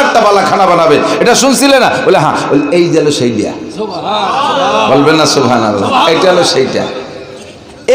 হাজারটা বালা খানা বানাবে। এটা শুনছিলে না? বলে হ্যাঁ এই যে হলো সেই দিয়া বলবেন না সুভান আল্লাহ এটা হলো সেইটা।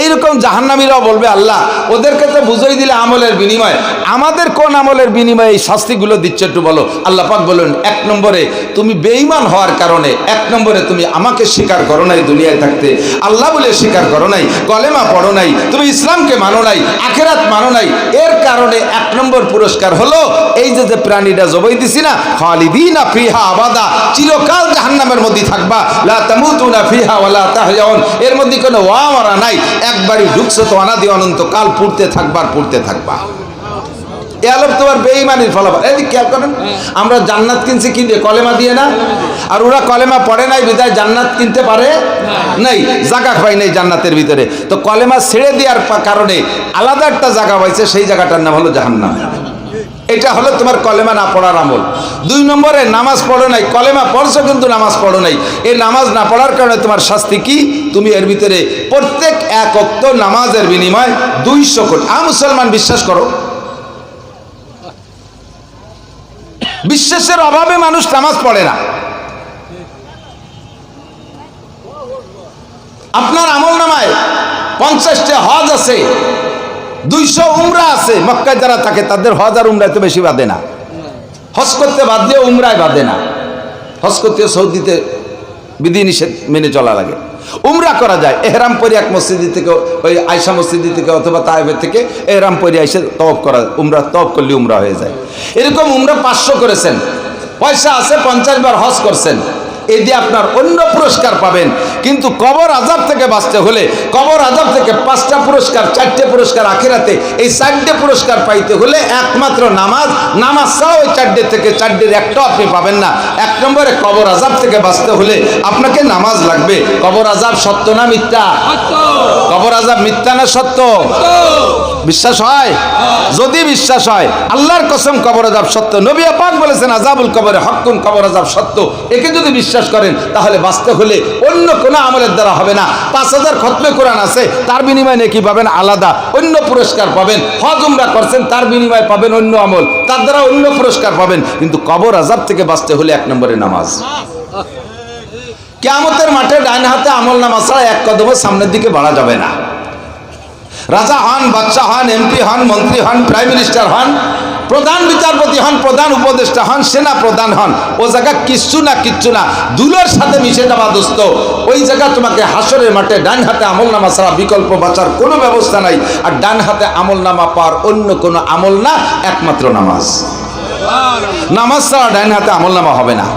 এইরকম জাহান্নামীরাও বলবে, আল্লাহ, ওদেরকে তো বুঝাই দিলে আমলের বিনিময়। আমাদের কোন আমলের বিনিময়ে এই শাস্তিগুলো দিচ্ছে একটু বলো। আল্লাহ পাক বলুন এক নম্বরে তুমি বেঈমান হওয়ার কারণে, এক নম্বরে তুমি আমাকে স্বীকার করো নাই দুনিয়ায় থাকতে। আল্লাহ বলে স্বীকার করো নাই, কলেমা পড়ো নাই, তুমি ইসলামকে মানো নাই, আখেরাত মানো নাই। এর কারণে এক নম্বর পুরস্কার হলো, এই যে যে প্রাণীটা জবাই দিছি না, খালিদিনা ফিহা আবাদা, চিরকাল জাহান্নামের মধ্যে থাকবা। লা তামুতুনা ফিহা ওয়ালা তাহয়াউন এর মধ্যে কোনো ওয়ামারা নাই। একবারই ঢুকছে তো অনাদি অনন্ত, কাল পুড়তে থাকবার পুড়তে থাকবা। তোমার খেয়াল করেন, আমরা জান্নাত কিনছি কলেমা দিয়ে না? আর ওরা কলেমা পড়ে নাই জান্নাত কিনতে পারে নাই নাই জান্নাতের ভিতরে। তো কলেমা ছেড়ে দেওয়ার কারণে আলাদা একটা জায়গা পাইছে সেই জায়গাটার নাম হলো জাহান্নাম। এটা হলো তোমার কলেমা না পড়ার আমল। দুই নম্বরে, নামাজ পড়ো নাই, কলেমা পড়ছো কিন্তু নামাজ পড়ো নাই। এই নামাজ না পড়ার কারণে তোমার শাস্তি কি? তুমি এর ভিতরে প্রত্যেক এক অক্ত নামাজের বিনিময় দুইশো কোটি। আ মুসলমান, বিশ্বাস করো। বিশ্বাসের অভাবে মানুষ নামাজ পড়ে না। আপনার আমল নামায় পঞ্চাশটা হজ আছে। দুইশো উমরা আছে, মক্কায় যারা থাকে তাদের হজ আর তো বেশি বাঁধে না। হজ করতে বাদ দিয়ে উমরায় বাঁধে না। হজ করতে সৌদিতে বিধি নিষেধ মেনে চলা লাগে। উমরা করা যায়, এহরাম পরি এক মসজিদি থেকে, ওই আয়সা মসজিদি থেকে অথবা তাইবের থেকে এহরাম পরি আইসে তফ করা, উমরা তফ করলে উমরা হয়ে যায়। এরকম উমরা পাঁচশো করেছেন, পয়সা আছে পঞ্চাশ বার হজ করছেন। এই দিয়ে আপনার অন্য পুরস্কার পাবেন। কিন্তু কবর আজাব থেকে বাঁচতে হলে কবর আজাব থেকে পাঁচটা পুরস্কার চারটে পুরস্কার আখেরাতে এই চারটে পুরস্কার পাইতে হলে একমাত্র নামাজ নামাজ ছাড়া ওই চারটে থেকে চারটের একটাও আপনি পাবেন না। এক নম্বরে কবর আজাব থেকে বাঁচতে হলে আপনাকে নামাজ লাগবে। কবর আজাব সত্য না মিথ্যা? কবর আজাব মিথ্যা না সত্য। বিশ্বাস হয়? যদি বিশ্বাস হয়, আল্লাহর কসম কবর আজাব সত্য নবী পাক বলেছেন আজাবুল কবরে হকুন কবর আজাব সত্য একে যদি বিশ্বাস করেন, তাহলে বাঁচতে হলে অন্য কোনো আমলের দ্বারা হবে না। পাঁচ হাজার খতমে কোরআন আছে, তার বিনিময়ে নাকি পাবেন আলাদা, অন্য পুরস্কার পাবেন। হজ উমরা করছেন, তার বিনিময়ে পাবেন অন্য আমল, তার দ্বারা অন্য পুরস্কার পাবেন। কিন্তু কবর আজাব থেকে বাঁচতে হলে এক নম্বরে নামাজ। কেয়ামতের মাঠে ডাইন হাতে আমল নামাজ ছাড়া এক কদমও সামনের দিকে বাড়া যাবে না। রাজা হন বাচ্চা হন এমপি হন, মন্ত্রী হন প্রাইম মিনিস্টার হন, প্রধান বিচারপতি হন, প্রধান উপদেষ্টা হন, সেনা প্রধান হন, ও জায়গা কিচ্ছু না কিচ্ছু না। দুলোর সাথে মিশে যাবা, দোস্ত। ওই জায়গা তোমাকে হাসরের মাঠে ডান হাতে আমল নামা ছাড়া বিকল্প বাঁচার কোনো ব্যবস্থা নাই, আর ডান হাতে আমল নামা পাওয়ার অন্য কোনো আমল না, একমাত্র নামাজ। নামাজ ছাড়া ডান হাতে আমল নামা হবে না।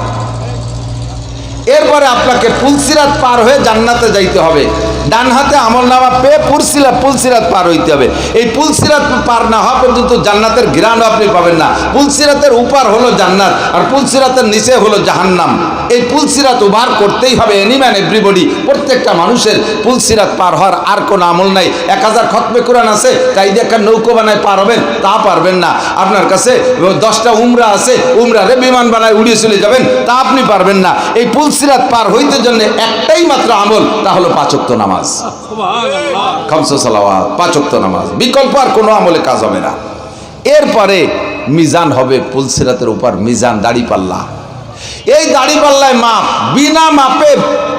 এরপরে আপনাকে পুলসিরাত পার হয়ে জান্নাতে যাইতে হবে। ডান হাতে আমল নামা পেয়ে পুলসিরাত পুলসিরাত পার হইতে হবে। এই পুলসিরাত পার না হওয়া পর্যন্ত জান্নাতের ঘিরানো আপনি পাবেন না। পুলসিরাতের উপার হলো জান্নাত আর পুলসিরাতের নিচে হলো জাহান্নাম। এই পুলসিরাত উবার করতেই হবে এনিম্যান এভরিবডি প্রত্যেকটা মানুষের পুলসিরাত পার হওয়ার আর কোনো আমল নাই। এক হাজার খতমে কোরআন আছে, তাই দিয়ে একটা নৌকো বানায় পার হবেন, তা পারবেন না। আপনার কাছে দশটা উমরা আছে, উমরারে বিমান বানায় উড়িয়ে চলে যাবেন, তা আপনি পারবেন না। এই পুলসিরাত পার হইতে জন্য একটাই মাত্র আমল, তা হলো পাঁচক্ত নামাজ। খামসা সালাওয়াত পাচক্ত নামাজ। বিকল্প আর কোনো আমলে কাজ হবে না। এরপরে মিজান হবে পুলসিরাতের উপর, মিজান দাড়ি পাল্লা। এই দাড়ি পাল্লায় মাপ, বিনা মাপে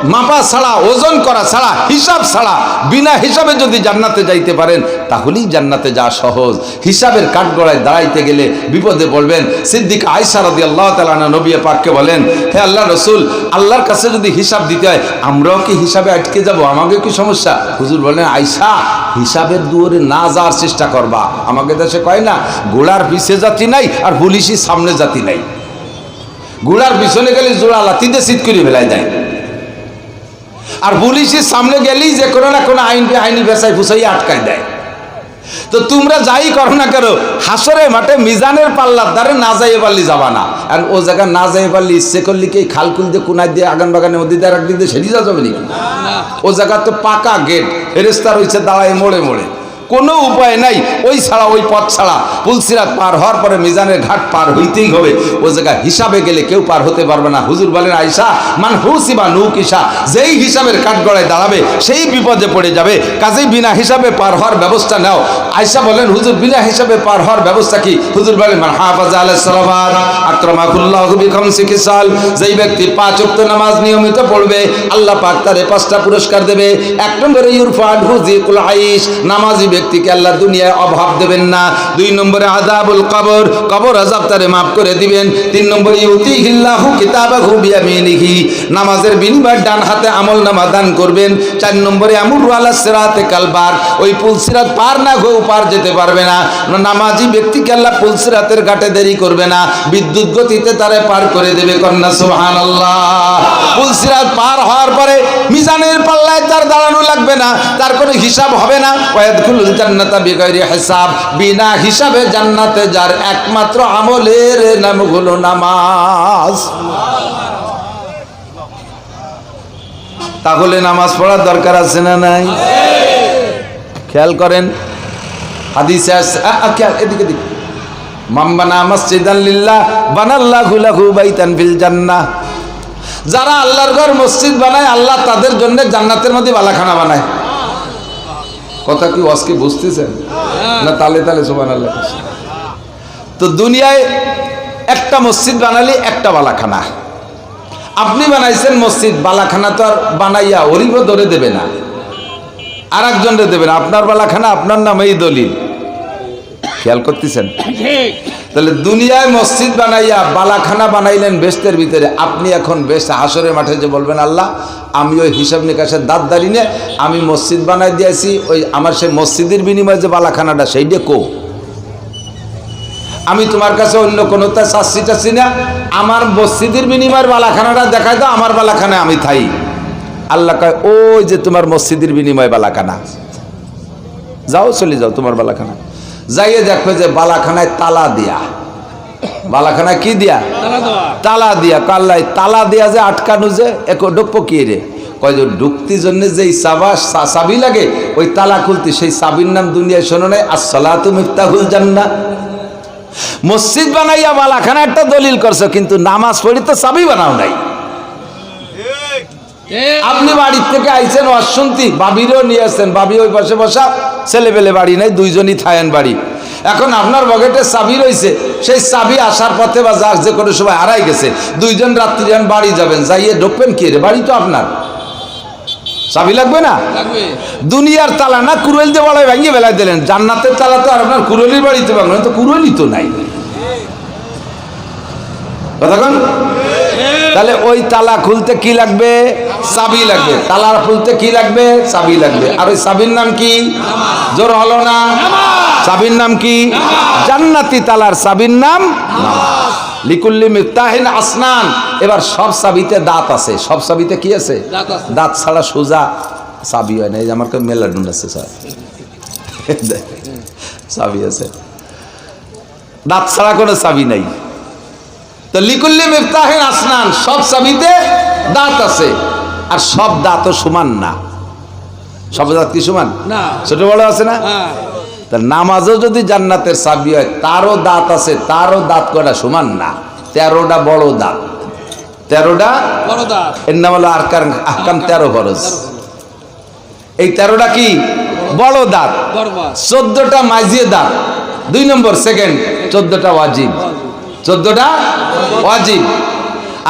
মাপা ছাড়া, ওজন করা ছাড়া, হিসাব ছাড়া, বিনা হিসাবে যদি জান্নাতে যাইতে পারেন, তাহলেই জান্নাতে যাওয়া সহজ। হিসাবের কাঠগড়ায় দাঁড়াইতে গেলে বিপদে পড়বেন। সিদ্দিক আয়সা রাদি আল্লাহ তালানা নবী পাককে বলেন, হে আল্লাহ রসুল, আল্লাহর কাছে যদি হিসাব দিতে হয়, আমরাও কি হিসাবে আটকে যাব? আমাকে কি সমস্যা? হুজুর বলেন আয়সা হিসাবের দুয়ারে না যাওয়ার চেষ্টা করবা। আমাকে দেশে কয় না, গোড়ার পিছে জাতি নাই আর পুলিশই সামনে জাতি নাই। গুড়ার পিছনে গেলে জোড়া লাতিতে সিট করে ফেলাই দেয়। আর পুলিশের সামনে গেলেই যে কোনো না কোনো আইন আইনি বেসাই ফুসাই আটকায় দেয়। তো তোমরা যাই করো না কেন হাসরে মাঠে মিজানের পাল্লার দ্বারে না যাই পারলি যাবা না। আর ও জায়গা না যাই পারলি ইচ্ছে করলি কি খাল খুল দিয়ে কোনায় দিয়ে আগান বাগানে ওদি দিয়ে রাখলি দিয়ে সেটি যা যাবে নাকি? ও জায়গা তো পাকা গেট ফেরেস্তা রয়েছে দাঁড়ায় মোড়ে মোড়ে। কোনো উপায় নাই। ওই ছাড়া, ওই পথ ছাড়া। পুলসিরাত পার হওয়ার পরে মিজানের ঘাট পার হইতেই হবে। ও জায়গায় হিসাবে গেলে কেউ পার হতে পারবে না। হুজুর বলেন আয়সা মান হুসিবা নুক ইসা যেই হিসাবের কাঠগড়ায় দাঁড়াবে, সেই বিপদে পড়ে যাবে। কাজেই বিনা হিসাবে পার হওয়ার ব্যবস্থা নাও। আয়সা বলেন, হুজুর, বিনা হিসাবে পার হওয়ার ব্যবস্থা কি? হুজুর বলেন, মান হাফাজ আলাইহিস সালামাত আক্রামাকুল্লাহ বিকাম সিকিসাল যেই ব্যক্তি পাঁচ ওয়াক্ত নামাজ নিয়মিত পড়বে, আল্লাহ পাক তারে পাঁচটা পুরস্কার দেবে। এক নম্বরে ইউরফান হুজিকুল আইশ। নামাজি ব্যক্তিকে আল্লাহ দুনিয়ায় অভাব দেবেন না। দুই নম্বরে আযাবুল কবর কবর আযাব তারে মাফ করে দিবেন। তিন নম্বরে ইউতিহিল্লাহু কিতাবাহু বিয়ামিনিহি, নামাজের বিনিময়ে ডান হাতে আমল নামা দান করবেন। চার নম্বরে আমুর আলা সিরাতে কালবার ওই পুল সিরাত পার না গো পার যেতে পারবে না। নামাজি ব্যক্তিকে আল্লাহ পুল সিরাতের ঘাটে দেরি করবে না। বিদ্যুৎ গতিতে তারে পার করে দেবে কন্যা, সুবহানাল্লাহ। পুল সিরাত পার হওয়ার পরে মিজানের পাল্লায় তার দাঁড়ানো লাগবে না, তার কোনো হিসাব হবে না। ওয়াদখুলুল বিনা হিসাবে জান্নাতে যার একমাত্র আমলের নাম হলো নামাজ। তাহলে নামাজ পড়ার দরকার আছে না নাই? খেয়াল করেন মাম্বানা জান্নাহ। যারা আল্লাহর ঘর মসজিদ বানায়, আল্লাহ তাদের জন্য জান্নাতের মধ্যে বালাখানা বানায়। কথা কি ওয়াজকে বুঝতেছেন? না তালে তালে সোমান আল্লাহ তো দুনিয়ায় একটা মসজিদ বানালে একটা বালাখানা। আপনি বানাইছেন মসজিদ, বালাখানা তো আর বানাইয়া ওরিব ধরে দেবে না। আর একজনরে দেবে না। আপনার বালাখানা, আপনার নামেই দলিল। খেয়াল করতেছেন? তাহলে দুনিয়ায় মসজিদ বানাইয়া বালাখানা বানাইলেন বেস্তের ভিতরে আপনি এখন বেশ হাসরের মাঠে যে বলবেন আল্লাহ আমি ওই হিসাব নিকাশের দাঁত দাঁড়িয়ে আমি মসজিদ বানাই দিয়েছি ওই আমার সেই মসজিদের বিনিময়ে যে বালাখানাটা সেইটা কো। আমি তোমার কাছে অন্য কোনো তা চাচ্ছি টাচ্ছি না আমার মসজিদের বিনিময়ের বালাখানাটা দেখাই দাও আমার বালাখানায় আমি থাই। আল্লাহ কয় ওই যে তোমার মসজিদের বিনিময় বালাখানা। যাও চলে যাও তোমার বালাখানা যাইয়ে দেখবে যে বালাখানায় তালা দিয়া। বালাখানায় কি দিয়া? তালা দিয়া। কাল্লাই তালা দিয়া যে আটকানো যে, এক ডুকপো কি রে? কয় যে ঢুকতি জন্য যে চাবা চাবি লাগে, ওই তালা খুলতে। সেই চাবির নাম দুনিয়ায় শোনো নাই, আসসালাতু মিফতাহুল জান্নাহ। মসজিদ বানাইয়া বালাখানা একটা দলিল করছ, কিন্তু নামাজ পড়ি তো চাবি বানাও নাই। আপনি বাড়ির থেকে আইছেন অশান্তি। বাবিরও নিয়ে আসছেন। বাবি ওই পাশে বসা ছেলে পেলে বাড়ি নাই দুইজনই থায়েন বাড়ি। এখন আপনার বগেটে চাবি রয়েছে সেই চাবি আসার পথে বা যাক যে কোনো সময় হারাই গেছে। দুইজন রাত্রি যান বাড়ি যাবেন। যাইয়ে ঢুকবেন কি রে? বাড়ি তো আপনার। চাবি লাগবে না? দুনিয়ার তালা না কুরুয়েল দিয়ে বড় ভেঙে বেলায় দিলেন। জান্নাতের তালা তো আর আপনার কুরুলির বাড়িতে ভাঙলেন তো কুরুলি তো নাই। কথা কন? তাহলে ওই তালা খুলতে কি লাগবে? চাবি লাগবে। তালা খুলতে কি লাগবে? চাবি লাগবে। আর ওই চাবির নাম কি? জোর হলো না? চাবির নাম কি? জান্নাতি তালার চাবির নাম? লিকুল্লি মিফতাহিন আসনান। এবার সব চাবিতে দাঁত আছে। সব চাবিতে কি আছে? দাঁত ছাড়া সোজা চাবি হয় না। এই যে আমার কাছে মেলা ডুন আছে, স্যার। চাবি আছে। দাঁত ছাড়া কোনো চাবি নাই। তো লিকুল্লি মিফতাহিন আসনান সব চাবিতে দাঁত আছে। আর সব দাঁতও সমান না। সব দাঁত কি সমান? না। ছোট বড় আছে না? হ্যাঁ। তা নামাজও যদি জান্নাতের চাবি হয় তারও দাঁত আছে তারও দাঁত কটা সমান না। তেরোটা বড় দাঁত। তেরোটা? বড় দাঁত। এর নাম হলো আরকার আহকাম তেরো খরচ এই তেরোটা কি? বড় দাঁত। চোদ্দটা মাঝিয়ে দাঁত। দুই নম্বর সেকেন্ড চোদ্দটা ওয়াজিব। চোদ্দটা? ওয়াজিব।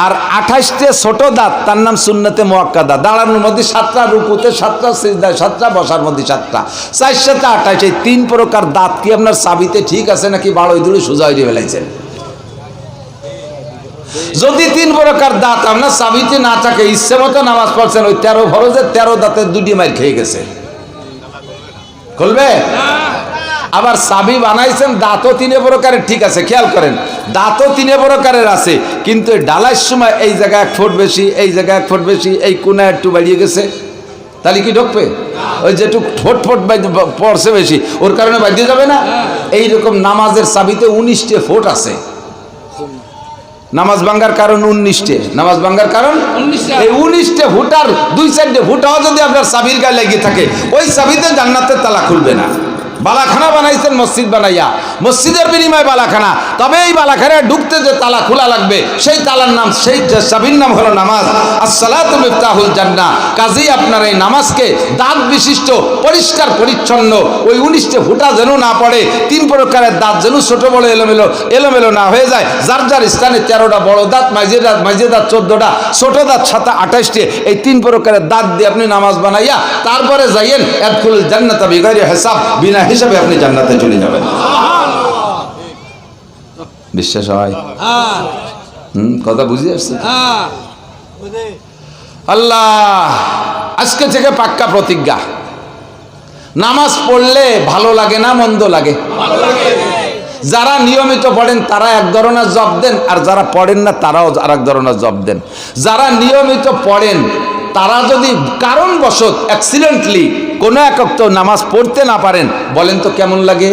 আর আঠাশটে ছোট দাঁত, তার নাম সুন্নতে মোয়াক্কাদা। দাঁড়ানোর মধ্যে সাতটা রুকুতে, সাতটা সিজদায়, সাতটা বসার মধ্যে সাতটা। চার সাথে আঠাশ, এই তিন প্রকার দাঁত কি আপনার চাবিতে ঠিক আছে নাকি বাড়োই দূরে সোজা হয়ে ফেলাইছেন? যদি তিন প্রকার দাঁত আপনার চাবিতে না থাকে, ইচ্ছে মতো নামাজ পড়ছেন, ওই তেরো ভরজের তেরো দাঁতের দুটি মাইর খেয়ে গেছে। খুলবে? আবার চাবি বানাইছেন দাঁতও তিনে প্রকারের ঠিক আছে খেয়াল করেন দাঁতও তিনে প্রকারের আছে কিন্তু এই ডালার সময় এই জায়গায় এক ফুট বেশি এই জায়গায় এক ফুট বেশি এই কোনা একটু বাড়িয়ে গেছে তাহলে কি ঢুকবে? ওই যেটু ঠোঁট ফোট পড়ছে বেশি ওর কারণে বাজিয়ে যাবে না? এইরকম নামাজের চাবিতে উনিশটে ফোট আছে। নামাজ ভাঙ্গার কারণ উনিশটে নামাজ ভাঙ্গার কারণ 19টা। এই উনিশটে ফুটার দুই চারটে ফুটাও যদি আপনার চাবির গায়ে লেগে থাকে ওই চাবিতে জান্নাতের তালা খুলবে না। বালাখানা বানাইছেন, মসজিদ বানাইয়া। মসজিদের বিনিময়ে বালাখানা। তবে এই বালাখানায় ঢুকতে যে তালা খোলা লাগবে, সেই তালার নাম সেই চাবির নাম হলো নামাজ। আসসালাতু মিফতাহুল জান্নাহ। কাজেই আপনার এই নামাজকে দাঁত বিশিষ্ট, পরিষ্কার, পরিচ্ছন্ন, ওই উনিশটে ফুটা যেন না পড়ে, তিন প্রকারের দাঁত যেন ছোট বড় এলোমেলো এলোমেলো না হয়ে যায়। যার যার স্থানে তেরোটা বড় দাঁত মাঝের দাঁত মাঝে দাঁত চোদ্দটা, ছোট দাঁত সাতা আঠাশটি, এই তিন প্রকারের দাঁত দিয়ে আপনি নামাজ বানাইয়া, তারপরে যাইয়েন এদখুল জান্নাতা বিগারি হিসাব, বিনা হিসাবে আপনি জান্নাতে চলে যাবেন। বিশ্বাস হয়? হ্যাঁ। কথা বুঝে আসছে? হ্যাঁ। আল্লাহ আজকে থেকে পাক্কা প্রতিজ্ঞা। নামাজ পড়লে ভালো লাগে না মন্দ লাগে? যারা নিয়মিত পড়েন তারা এক ধরনের জব দেন আর যারা পড়েন না তারাও আর এক ধরনের জব দেন। যারা নিয়মিত পড়েন তারা যদি কারণবশত অ্যাক্সিডেন্টলি কোনো একক তো নামাজ পড়তে না পারেন, বলেন তো কেমন লাগে?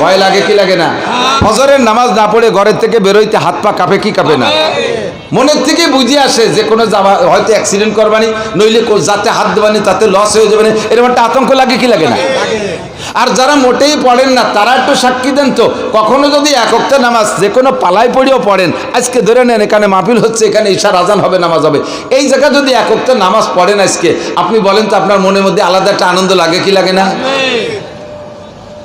ভয় লাগে কি লাগে না? ফজরের নামাজ না পড়ে ঘরের থেকে বেরোইতে হাত পা কাঁপে কি কাঁপে না? মনের থেকে বুঝে আসে যে কোনো হয়তো অ্যাক্সিডেন্ট করবানি, নইলে যাতে হাত দেবানি, তাতে লস হয়ে যাবে এরকম একটা আতঙ্ক লাগে কি লাগে না? আর যারা মোটেই পড়েন না, তারা একটু সাক্ষী দেন তো। কখনো যদি একক্ত নামাজ যে কোনো পালায় পড়েও পড়েন, আজকে ধরে নেন এখানে মাহফিল হচ্ছে, এখানে ঈশার আজান হবে, নামাজ হবে। এই জায়গায় যদি একক্ত নামাজ পড়েন আজকে, আপনি বলেন তো আপনার মনের মধ্যে আলাদা একটা আনন্দ লাগে, কি লাগে না?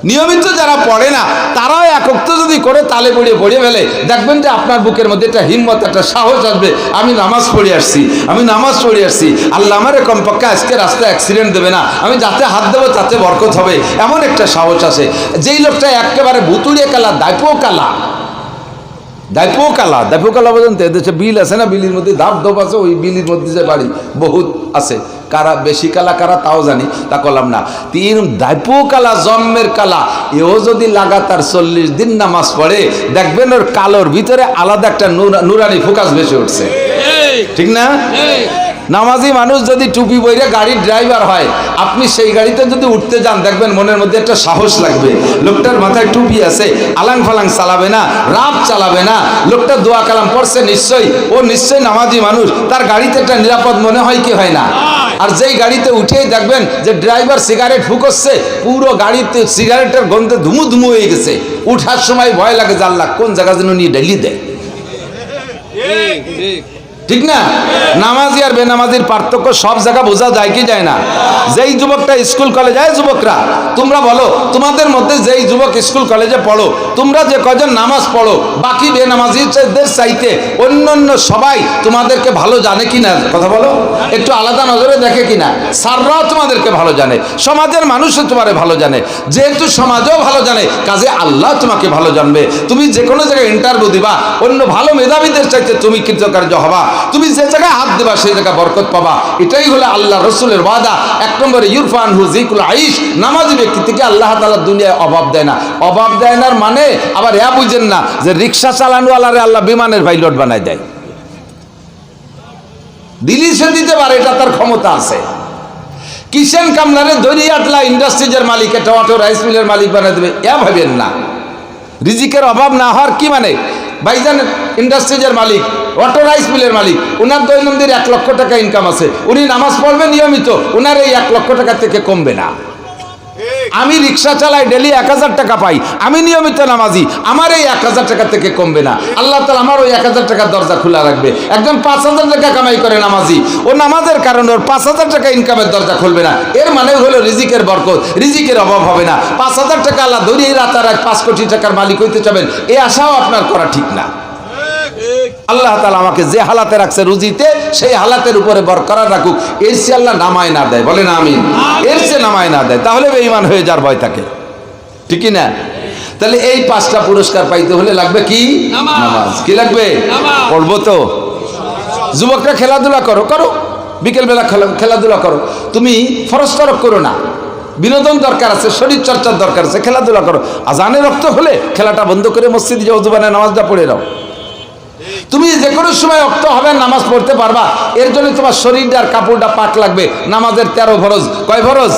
নিয়মিত যারা পড়ে না, তারাও একত্র যদি করে তালে পড়িয়ে পড়িয়ে ফেলে, দেখবেন যে আপনার বুকের মধ্যে একটা হিম্মত, একটা সাহস আসবে। আমি নামাজ পড়ে আসছি, আমি নামাজ পড়ে আসছি। আল্লাহ আমার কমপক্ষে আজকে রাস্তায় অ্যাক্সিডেন্ট দেবে না। আমি যাতে হাত দেবো, তাতে বরকত হবে। এমন একটা সাহস আসে যেই লোকটা একেবারে ভুতুড়িয়ে কালা দাইপো কালা। দাইপো কালা দাইপো কালা পর্যন্ত এদেশে বিল আছে না বিলির মধ্যে ধাপ ধপ আছে ওই বিলির মধ্যে যে বাড়ি বহুত আছে। কারা বেশি কালা কারা তাও জানি তা করলাম না। তিন দায়পো কালা জন্মের কালা এও যদি লাগাতার চল্লিশ দিন নামাজ পড়ে দেখবেন ওর কালোর ভিতরে আলাদা একটা নুরা- নুরানি ফোকাস বেশি উঠছে। ঠিক না? নামাজি মানুষ যদি টুপি বইরে গাড়ির ড্রাইভার হয়, আপনি সেই গাড়িতে যদি উঠতে যান, দেখবেন মনের মধ্যে একটা সাহস লাগবে। লোকটার মাথায় টুপি আছে, আলাং ফালাং চালাবে না রাপ চালাবে না। লোকটা দোয়া কালাম পড়ছে নিশ্চয়ই ও নিশ্চয়ই নামাজি মানুষ, তার গাড়িতে একটা নিরাপদ মনে হয় কি হয় না? আর যেই গাড়িতে উঠেই দেখবেন যে ড্রাইভার সিগারেট ফুকোচ্ছে, পুরো গাড়িতে সিগারেটের গন্ধে ধুমু ধুমু হয়ে গেছে। উঠার সময় ভয় লাগে জানলা কোন জায়গা যেন নিয়ে ডেলি দেয়। ঠিক ঠিক। ঠিক না? নামাজি আর বেনামাজির পার্থক্য সব জায়গা বোঝা যায় কি যায় না? যেই যুবকটা স্কুল কলেজে যুবকরা, তোমরা বলো, তোমাদের মধ্যে যেই যুবক স্কুল কলেজে পড়ো, তোমরা যে কজন নামাজ পড়ো, বাকি বেনামাজিদের চাইতে অন্য অন্য সবাই তোমাদেরকে ভালো জানে কি না? কথা বলো, একটু আলাদা নজরে দেখে কিনা স্যাররাও তোমাদেরকে ভালো জানে, সমাজের মানুষও তোমারে ভালো জানে, যেহেতু সমাজও ভালো জানে, কাজে আল্লাহ তোমাকে ভালো জানবে। তুমি যে কোনো জায়গায় ইন্টারভিউ দিবা, অন্য ভালো মেধাবীদের চাইতে তুমি কৃতকার্য হবা। তুমি যে জায়গায় হাত দেবা, সেই জায়গায় বরকত পাবা। এটাই হলো আল্লাহ রসুলের ওয়াদা। এক নম্বরে ইরফান হুজিকুল আইস নামাজি ব্যক্তি থেকে আল্লাহ তালা দুনিয়ায় অভাব দেয় না। অভাব দেয় না মানে আবার এ বুঝেন না যে রিক্সা চালানোওয়ালারে আল্লাহ বিমানের পাইলট বানায় দেয়। দিলি সে দিতে পারে, এটা তার ক্ষমতা আছে। কিষেন কামলারে দরিয়াতলা ইন্ডাস্ট্রিজের মালিক এটা অটো রাইস মিলের মালিক বানিয়ে দেবে। এ ভাবেন না। রিজিকের অভাব না হওয়ার কি মানে? বাইজান ইন্ডাস্ট্রিজের মালিক, অটো রাইস মিলের মালিক ওনার দৈনন্দিন এক লক্ষ টাকা ইনকাম আছে। উনি নামাজ পড়বে নিয়মিত ওনার এই এক লক্ষ টাকা থেকে কমবে না। আমি রিক্সা চালাই, ডেলি এক হাজার টাকা পাই। আমি নিয়মিত নামাজি, আমার এই এক হাজার টাকা থেকে কমবে না। আল্লাহ তালা আমার ওই এক হাজার টাকার দরজা খোলা রাখবে। একজন পাঁচ হাজার টাকা কামাই করে নামাজি। ও নামাজের কারণে ওর পাঁচ হাজার টাকা ইনকামের দরজা খুলবে না। এর মানে হলো রিজিকের বরকত। রিজিকের অভাব হবে না। পাঁচ হাজার টাকা আল্লাহ ধরিয়ে রাতারাত পাঁচ কোটি টাকার মালিক হইতে চাবেন এই আশাও আপনার করা ঠিক না। আল্লাহ তালা আমাকে যে হালাতে রাখছে রুজিতে সেই হালাতের উপরে বরকরার রাখুক। এর সে আল্লাহ নামায় না দেয়। বলে না আমি এর সে নামায় না দেয়। তাহলে বেঈমান হয়ে যার ভয় থাকে। ঠিকই না তাহলে এই পাঁচটা পুরস্কার পাইতে হলে লাগবে কি? নামাজ। কি লাগবে। পড়ব তো। যুবকরা খেলাধুলা করো করো। বিকেলবেলা খেলা- খেলাধুলা করো। তুমি ফরজ তরক করো না। বিনোদন দরকার আছে শরীর চর্চার দরকার আছে খেলাধুলা করো। আজানে রক্ত হলে খেলাটা বন্ধ করে মসজিদে যাও জুবানে নামাজটা পড়ে নাও। তুমি যে কোনো সময় অক্ত হবে নামাজ পড়তে পারবা। এর জন্য তোমার শরীরটা আর কাপড়টা পাক লাগবে। নামাজের তেরো ফরজ। কয় ফরজ?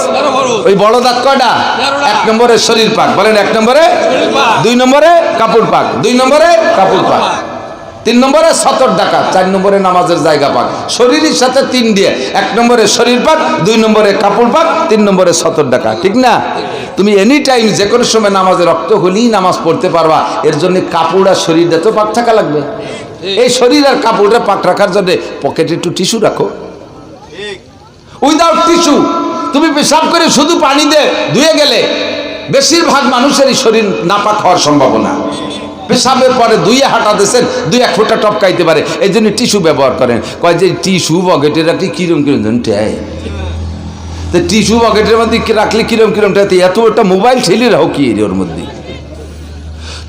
ওই বড় দাগ কয়টা? এক নম্বরে শরীর পাক। বলেন এক নম্বরে দুই নম্বরে কাপড় পাক। দুই নম্বরে কাপড় পাক। তিন নম্বরে সতর ডাকা চার নম্বরে নামাজের জায়গা পাক। শরীরের সাথে তিন দিয়ে। এক নম্বরে শরীর পাক দুই নম্বরে কাপড় পাক তিন নম্বরে সতর ডাকা ঠিক না? তুমি এনি টাইম যে কোনো সময় নামাজের রক্ত হলেই নামাজ পড়তে পারবা। এর জন্য কাপড় আর শরীরটা তো পাক থাকা লাগবে। এই শরীর আর কাপড়টা পাক রাখার জন্য পকেটে একটু টিস্যু রাখো। উইদাউট টিস্যু তুমি পেশাব করে শুধু পানি দিয়ে ধুয়ে গেলে বেশিরভাগ মানুষেরই শরীর নাপাক হওয়ার সম্ভাবনা। পেশাবের পরে দুইয়ে হাঁটা দিয়েছেন, দুই এক ফোঁটা টপকাইতে পারে। এই জন্য টিস্যু ব্যবহার করেন। কয় যে টিস্যু বকেটে রাখলে কিরম কিরম যেন ঠেয় তো টিস্যু বকেটের মধ্যে রাখলে কিরম কিরম ঠেয় এত একটা মোবাইল ঠেলে রাখো কি এর মধ্যে?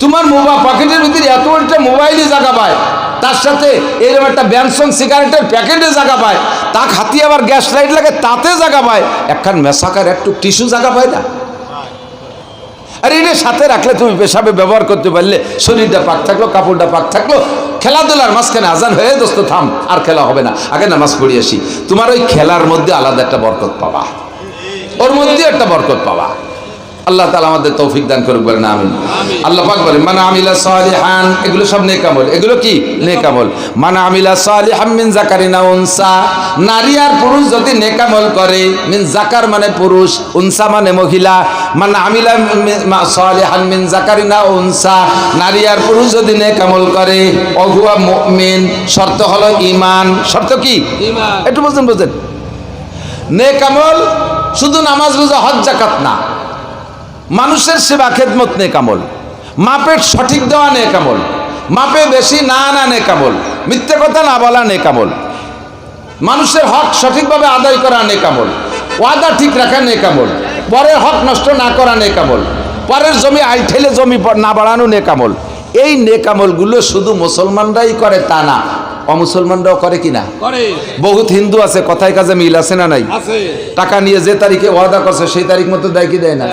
তোমার মোবাইল পকেটের ভিতরে এত একটা মোবাইলই জায়গা পায়। তার সাথে এরকম একটা ব্যানসন সিগারেটের প্যাকেটে জায়গা পায়। তা হাতি আবার গ্যাস লাইট লাগে, তাতে জায়গা পায়। একখান মেশাকার একটু টিস্যু জায়গা পায় না। আর এটা সাথে রাখলে তুমি পেশাবে ব্যবহার করতে পারলে, শরীরটা পাক থাকল, কাপড়টা পাক থাকল, খেলাধুলার মাঝখানে আজান হয়ে দোস্ত থাম, আর খেলা হবে না। আগে নামাজ পড়ি আসি। তোমার ওই খেলার মধ্যে আলাদা একটা বরকত পাবা। ওর মধ্যে একটা বরকত পাবা। আল্লাহ তালা আমাদের তৌফিক দান করুক বলেন আমিন। আল্লাহ পাক বলেন মানে আমিলা সালিহান এগুলো সব নেকামল এগুলো কি? নেকামল মানে আমিলা সালিহাম মিন জাকারিনা উনসা নারী আর পুরুষ যদি নেকামল করে মিন জাকার মানে পুরুষ উনসা মানে মহিলা। মানে আমিলা সালিহান মিন জাকারিনা উনসা নারী আর পুরুষ যদি নেকামল করে অহুয়া মুমিন শর্ত হলো ঈমান। শর্ত কি। একটু বুঝেন বুঝেন। নেকামল শুধু নামাজ রোজা হজ জাকাত না। মানুষের সেবা খেদমত নেকামল মাপের সঠিক দেওয়া নেকামল মাপে বেশি না আনা নেকামল মিথ্যে কথা না বলা নেকামল মানুষের হক সঠিকভাবে আদায় করা নেকামল ওয়াদা ঠিক রাখা নেকামল পরের হক নষ্ট না করা নেকামল পরের জমি আই ঠেলে জমি না বাড়ানো নে কামল। এই নেকামলগুলো শুধু মুসলমানরাই করে, তা না। অমুসলমানরাও করে কিনা? করে। বহুত হিন্দু আছে কথায় কাজে মিল আছে না নাই? আছে। টাকা নিয়ে যে তারিখে ওয়াদা করছে সেই তারিখ মতো দেয় কি দেয় না?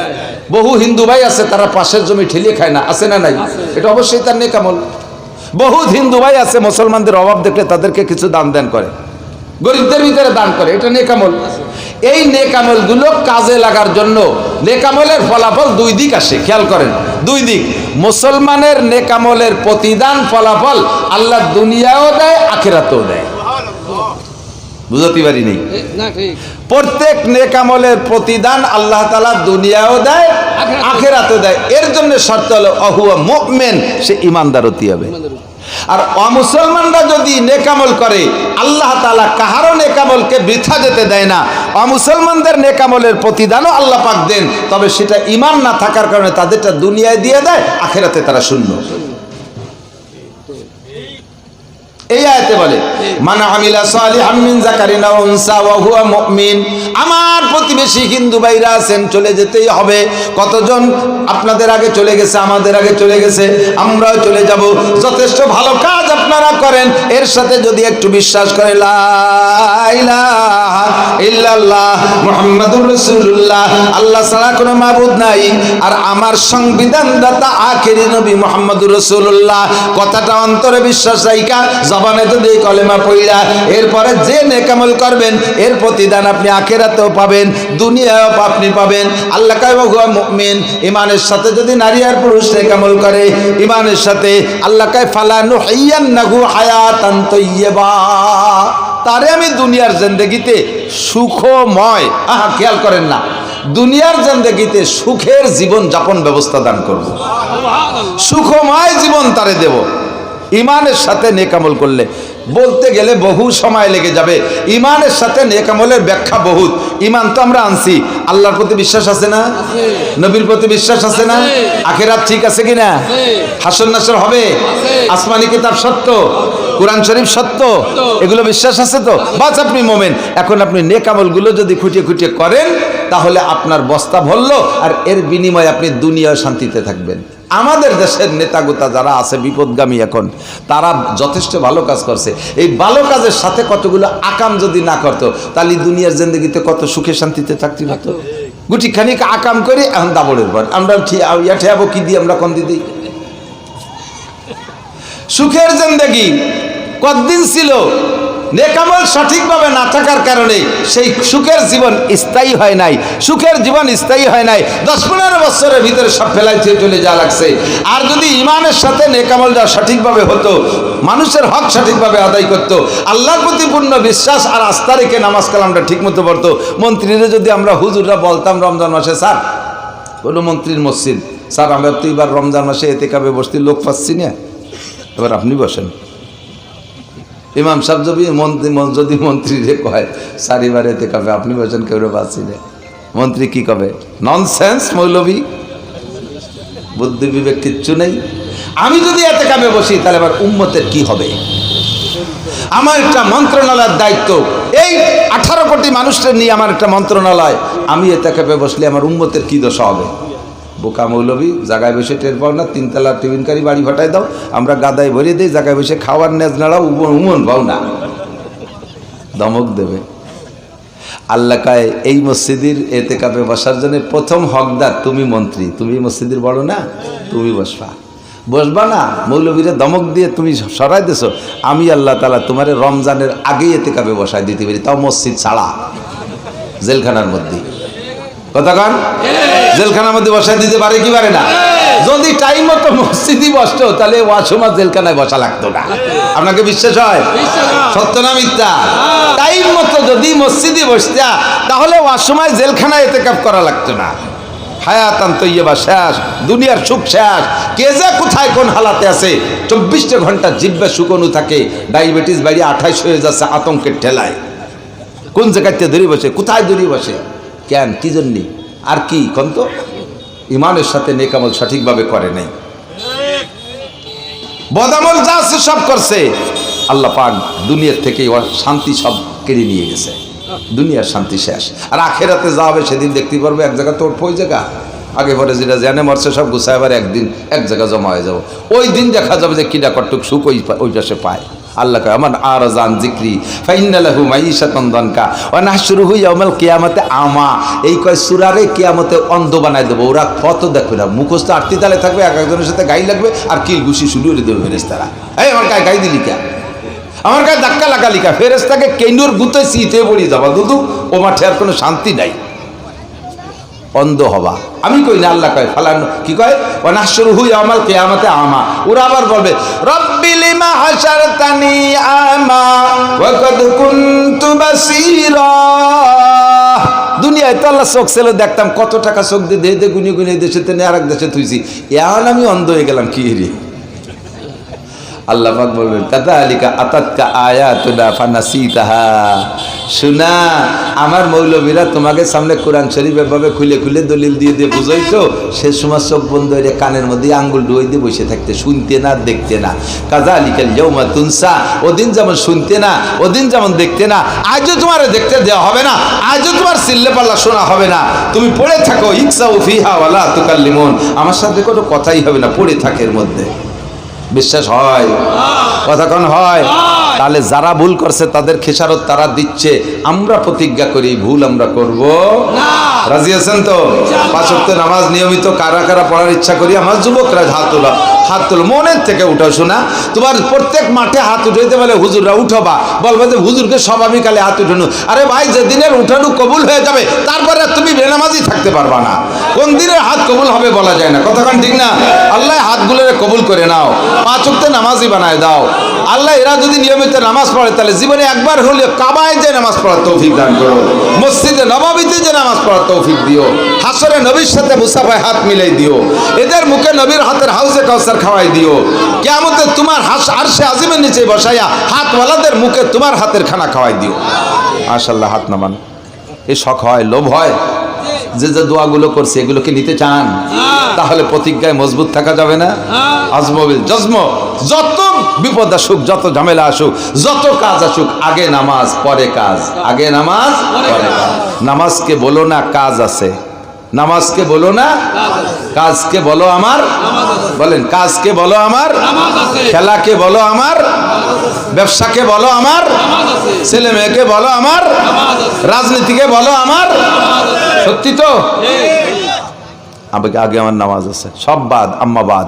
বহু হিন্দু ভাই আছে তারা পাশের জমি ঠেলিয়ে খায় না আছে না নাই? এটা অবশ্যই তার নেকামল। বহুত হিন্দু ভাই আছে মুসলমানদের অভাব দেখলে তাদেরকে কিছু দান দান করে। গরিবদের ভিতরে দান করে এটা নেকামল। এই নেকামলগুলো কাজে লাগার জন্য নেকামলের ফলাফল দুই দিক আসে খেয়াল করেন। দুই দিক মুসলমানের নেকামলের প্রতিদান ফলাফল আল্লাহ দুনিয়াও দেয় আখেরাতেও দেয়। বুঝতে পারি নেই? প্রত্যেক নেকামলের প্রতিদান আল্লাহ তালা দুনিয়াও দেয় আখেরাতেও। দেয়। এর জন্য শর্ত হলো অহুয়া মুমিন সে ইমানদার হতে হবে। আর অমুসলমানরা যদি নেকামল করে, আল্লাহ তালা কাহারও নেকামলকে বৃথা যেতে দেয় না। অমুসলমানদের নেকামলের প্রতিদানও আল্লাহ পাক দেন, তবে সেটা ইমান না থাকার কারণে তাদেরটা দুনিয়ায় দিয়ে দেয়, আখেরাতে তারা শূন্য। এই আয়াতে বলে আমার প্রতিবেশী হিন্দু ভাইরা আছেন, চলে যেতেই হবে। কতজন আপনাদের আগে চলে গেছে, আমাদের আগে চলে গেছে, আমরাও চলে যাব। যথেষ্ট ভালো কাজ আপনারা করেন। এর সাথে যদি একটু বিশ্বাস করে আল্লাহ ছাড়া কোনো মাবুদ নাই। আর আমার সংবিধানদাতা আখেরি নবী মুহাম্মদুর রাসূলুল্লাহ। কথাটা অন্তরে বিশ্বাস রাইকা জবানে তো দিয়ে কলেমা পইলা এরপরে যে নেকামল করবেন, এর প্রতিদান আপনি আখেরাতেও পাবেন দুনিয়াও আপনি পাবেন। আল্লাহ হুয়া মুমিন। ইমানের সাথে যদি নারী আর পুরুষ নেকামল করে ইমানের সাথে আল্লাহ কাই ফালা নুহাইয়ান্নাহু হায়াতান তাইয়্যিবা। তারে আমি দুনিয়ার জিন্দগিতে সুখময়, আহা, খেয়াল করেন না, দুনিয়ার জিন্দগিতে সুখের জীবন যাপন ব্যবস্থা দান করব। সুখময় জীবন তারে দেব। ইমানের সাথে নেকামল করলে। বলতে গেলে বহু সময় লেগে যাবে। ইমানের সাথে নেকামলের ব্যাখ্যা বহুত। ইমান তো আমরা আনছি। আল্লাহর প্রতি বিশ্বাস আছে না? নবীর প্রতি বিশ্বাস আছে না? আখেরাত ঠিক আছে কিনা? আছে। হাসন নাসর হবে। আসমানি কিতাব সত্য? কোরআন শরীফ সত্য? এগুলো বিশ্বাস আছে তো? বাস আপনি মোমেন। এখন আপনি নেকামলগুলো যদি খুঁটিয়ে খুঁটিয়ে করেন তাহলে আপনার বস্তা ভরলো আর এর বিনিময়ে আপনি দুনিয়া শান্তিতে থাকবেন। আমাদের দেশের নেতাগোতা যারা আছে, বিপদগামী এখন, তারা যথেষ্ট ভালো কাজ করছে। এই ভালো কাজের সাথে কতগুলো আকাম যদি না করতো, তাহলে দুনিয়ার জিন্দগিতে কত সুখে শান্তিতে থাকতে পারতো। গুটি খানিক আকাম করে এখন দাবড়ের পর। আমরা ঠি- ইয়া ঠেয়াবো কি দিয়ে আমরা কন দিদি? সুখের জিন্দগি কতদিন ছিল? নেকামল সঠিকভাবে না থাকার কারণে সেই সুখের জীবন স্থায়ী হয় নাই, সুখের জীবন স্থায়ী হয় নাই। দশ পনেরো বছরের ভিতরে সব ফেলাই চলে যাওয়া লাগছে। আর যদি ইমানের সাথে নেকামলটা সঠিকভাবে হতো, মানুষের হক সঠিকভাবে আদায় করত, আল্লাহর প্রতি পূর্ণ বিশ্বাস আর আস্থা রেখে নামাজ কালামটা ঠিক মতো পড়তো, মন্ত্রীরা যদি আমরা হুজুররা বলতাম রমজান মাসে, স্যার, কোনো মন্ত্রীর মসজিদ, স্যার, আমরা তো এবার রমজান মাসে এতে কাবে বসতে, লোক পাচ্ছি না। এবার আপনি বসেন। ইমাম সাহেব যদি মন্ত্রী যদি মন্ত্রী রে কয় এতে কাবে? আপনি বলছেন কেউ রে মন্ত্রী কি কবে? ননসেন্স মৌলবী। বুদ্ধি বিবেক কিচ্ছু নেই। আমি যদি এতে কামে বসি, তাহলে এবার উম্মতের কি হবে? আমার একটা মন্ত্রণালয়ের দায়িত্ব। এই আঠারো কোটি মানুষের নিয়ে আমার একটা মন্ত্রণালয়। আমি এতে কাপে বসলে আমার উম্মতের কি দশা হবে? বোকা মৌলবী জায়গায় বসে টের পাও না, তিনতলা টিফিনকারী বাড়ি ফাটাই দাও, আমরা গাদায় ভরিয়ে দিই জায়গায় বসে খাওয়ার নেজ নাড়াও উমন পাও না। দমক দেবে। আল্লাহ কায় এই মসজিদের এতে কাপে বসার জন্য প্রথম হকদার তুমি মন্ত্রী। তুমি মসজিদের বড় না? তুমি বসবা। বসবা না? মৌলবীরে দমক দিয়ে তুমি সরাই দেছো। আমি আল্লাহ তালা তোমার রমজানের আগেই এতে কাপে বসায় দিতে পারি। তাও মসজিদ ছাড়া। জেলখানার মধ্যে। কতক্ষণ? জেলখানার মধ্যে বসায় দিতে পারে কি পারে না? যদি টাইম মতো মসজিদই বসতো তাহলে ওয়াসমা জেলখানায় বসা লাগতো না। আপনাকে বিশ্বাস হয়? সত্য না মিথ্যা? টাইম মতো যদি মসজিদে বসতা তাহলে ওয়াসময় জেলখানায় এতে কাপ করা লাগতো না। হায়াতান তৈবা শেষ দুনিয়ার সুখ শেষ। কে যে কোথায় কোন হালাতে আছে চব্বিশটা ঘণ্টা জিব্বা শুকনো থাকে ডায়াবেটিস বাড়ি আঠাইশ হয়ে যাচ্ছে আতঙ্কের ঠেলায়। কোন জায়গাতে ধরে বসে কোথায় ধরে বসে? কেন? কি জন্যে? আর কি? কোন তো? ইমানের সাথে নেকামল সঠিকভাবে করে নাই। বদামল যা আছে সব করছে। আল্লাহ পাক দুনিয়ার থেকে শান্তি সব কেড়ে নিয়ে গেছে। দুনিয়ার শান্তি শেষ। আর আখেরাতে যা হবে সেদিন দেখতে পারবে, এক জায়গা তোর ওই জায়গা। আগে পরে যেটা জেনে মরছে সব গুছায় আবার একদিন এক জায়গা জমা হয়ে যাব। ওই দিন দেখা যাবে যে কিনা কটুক সুখ ওই ওই পাশে পায়। আল্লাহ কয় আমার আর জান জিক্রি ফাইনালাহু মাইশাতান দনকা, ওয়া নাহশুরুহু ইয়াউমাল কিয়ামাতে আমা। এই কয় সুরারে কিয়ামতে অন্ধ বানাই দেবো। ওরা কত দেখবে না, মুখস্থ আটটি তালে থাকবে, এক একজনের সাথে গাই লাগবে, আর কিল ঘুষি শুরু করে দেবে ফেরেস্তারা এই, আমার গায়ে গাই দিলি কে? আমার গায়ে ধাক্কা লাগালি কা? ফেরেস্তাকে কেন্ডুর গুতে শীতে পড়িয়ে যাবা। দুদু, ও মাঠে আর কোনো শান্তি নাই। অন্ধ হবা। আমি কই না, আল্লাহ কয়, ফালান, কি কয়? ও হুই হুই কে আমাতে আমা। ওরা আবার বলবে, রব্বি লিমা হাশারতানি আমা ওয়াকাদ কুনতু বাসীরা। দুনিয়ায় তো আল্লাহ চোখ ছেলে দেখতাম, কত টাকা চোখ দিয়ে দে গুনে গুনিয়ে গুনি দেশে তেনে আর এক দেশে থুইছি। এখন আমি অন্ধ হয়ে গেলাম, কি রে? আল্লাহ পাক বলবেন কাদা আলিকা আতাতকা আয়াতুনা ফানাসিতাহা। শোনা, আমার মৌলবীরা তোমাকে সামনে কোরআন শরীফ এভাবে খুলে খুলে দলিল দিয়ে দিয়ে বুঝাইতো সে সময় চোখ বন্ধ হয়ে কানের মধ্যে আঙ্গুল ডুয়ে দিয়ে বসে থাকতে, শুনতে না, দেখতে না। কাদা আলিকাল ইয়ৌমা তুনসা, ওদিন যেমন শুনতে না, ওদিন যেমন দেখতে না, আজও তোমার দেখতে দেওয়া হবে না, আজও তোমার সিল্লে পাল্লা শোনা হবে না। তুমি পড়ে থাকো ইকসা উফিহা ওয়ালা তুকাল্লিমুন। আমার সাথে কোনো কথাই হবে না, পড়ে থাকে এর মধ্যে। বিশ্বাস হয় কথা কন হয়। তাহলে যারা ভুল করছে তাদের খেসারত তারা দিচ্ছে। আমরা প্রতিজ্ঞা করি ভুল আমরা করব। রাজি আছেন তো? পাঁচ নামাজ নিয়মিত কারা কারা পড়ার ইচ্ছা করি আমার যুবকরা হাত তোলা হাত তোলো মনের থেকে উঠো শোনা। তোমার প্রত্যেক মাঠে হাত উঠাইতে বলে হুজুররা উঠবা। বলবে যে হুজুরকে সব আমি কালে হাত উঠানো। আরে ভাই যেদিনের উঠানো কবুল হয়ে যাবে তারপরে আর তুমি বেনামাজি থাকতে পারবা না। কোন দিনের হাত কবুল হবে বলা যায় না। কতক্ষণ ঠিক না? আল্লাহ হাতগুলোরে কবুল করে নাও। পাঁচ নামাজই বানায় দাও। আল্লাহ এরা যদি নিয়মিত নামাজ পড়ে তাহলে জীবনে একবার হলে কাবায় যে নামাজ পড়ার তৌফিক দান করো মসজিদে নবাবিতে যে নামাজ পড়ার তৌফিক দিও হাসরে নবীর সাথে মুসাফায় হাত মিলাই দিও এদের মুখে নবীর হাতের হাউসে কাউসার খাওয়াই দিও কেমতে তোমার হাস আরশে আজিমের নিচে বসাইয়া হাতওয়ালাদের মুখে তোমার হাতের খানা খাওয়াই দিও। মাশাল্লাহ হাত নামান। এ শখ হয় লোভ হয়? যে যে দোয়াগুলো করছে এগুলো কি নিতে চান? তাহলে প্রতিজ্ঞায় মজবুত থাকা যাবে না? আজমবিল জজম। যত বিপদ আসুক, যত ঝামেলা আসুক, যত কাজ আসুক, আগে নামাজ, পরে কাজ। আগে নামাজ, পরে কাজ। নামাজকে বলো না, কাজ আছে। নামাজকে বলো না, কাজকে বলো আমার, বলেন, কাজকে বলো আমার, খেলাকে বলো আমার, ব্যবসাকে বলো আমার, ছেলে মেয়েকে বলো আমার, রাজনীতিকে বলো আমার। সত্যি তো? আগে আমার নামাজ আছে। সব বাদ, আম্মা বাদ।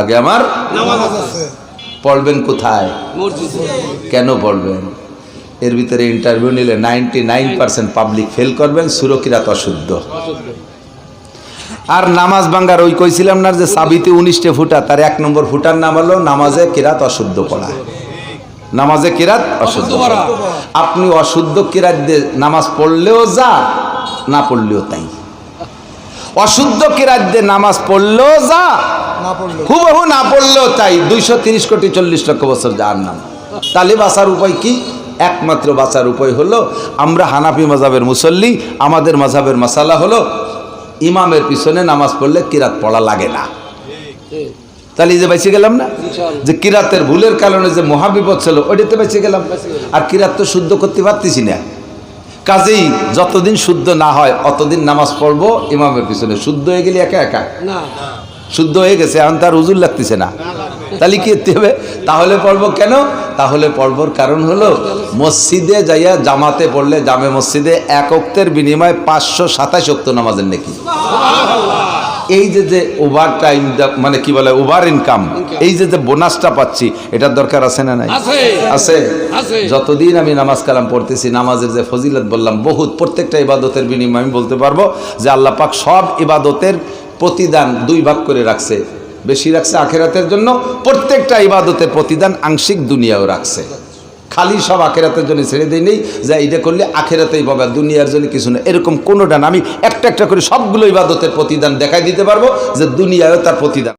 আগে আমার পড়বেন কোথায়? কেন পড়বেন? এর ভিতরে ইন্টারভিউ নিলে ninety nine percent public fail করবেন সুরকিরাত অশুদ্ধ। আর নামাজ বাঙ্গার ওই কইছিলাম না যে সাবিতে উনিশটে ফুটা তার এক নম্বর ফুটার নাম হলো নামাজে কিরাত অশুদ্ধ পড়া। নামাজে কিরাত অশুদ্ধ পড়া। আপনি অশুদ্ধ কিরাত দিয়ে নামাজ পড়লেও যা না পড়লেও তাই। অশুদ্ধ কিরাত দিয়ে নামাজ পড়লেও যা হুবহু না পড়লেও তাই দুইশো তিরিশ কোটি চল্লিশ লক্ষ বছর যার নাম তাহলে বাঁচার উপায় কি? একমাত্র বাঁচার উপায় হলো আমরা হানাফি মাজাবের মুসল্লি আমাদের মাজাবের মাসালা হলো ইমামের পিছনে নামাজ পড়লে কিরাত পড়া লাগে না। তাহলে যে বেঁচে গেলাম না? যে কিরাতের ভুলের কারণে যে মহাবিপদ ছিল ওইটাতে বেঁচে গেলাম। আর কিরাত তো শুদ্ধ করতে পারতেছি না। কাজেই যতদিন শুদ্ধ না হয় অতদিন নামাজ পড়ব ইমামের পিছনে শুদ্ধ হয়ে গেলে একা একা। না। শুদ্ধ হয়ে গেছে এখন তার উজুর লাগতেছে না। তাহলে কি হবে? তাহলে পড়ব কেন? তাহলে পড়বর কারণ হলো মসজিদে যাইয়া জামাতে পড়লে জামে মসজিদে এক অক্তের বিনিময়ে পাঁচশো সাতাশ অক্ত নামাজের নাকি? এই যে যে ওভার টাইম মানে কি বলে ওভার ইনকাম এই যে যে বোনাসটা পাচ্ছি এটার দরকার আছে না নাই? আছে। যতদিন আমি নামাজ কালাম পড়তেছি নামাজের যে ফজিলত বললাম বহুত প্রত্যেকটা ইবাদতের বিনিময়ে আমি বলতে পারব যে আল্লাহ পাক সব ইবাদতের প্রতিদান দুই ভাগ করে রাখছে। বেশি রাখছে আখেরাতের জন্য, প্রত্যেকটা ইবাদতের প্রতিদান আংশিক দুনিয়াও রাখছে। খালি সব আখেরাতের জন্য ছেড়ে দিই নেই, যে এটা করলে আখেরাতেই পাবে, দুনিয়ার জন্য কিছু না। এরকম কোনোটা না আমি একটা একটা করে সবগুলো ইবাদতের প্রতিদান দেখাই দিতে পারব যে দুনিয়ায়ও তার প্রতিদান।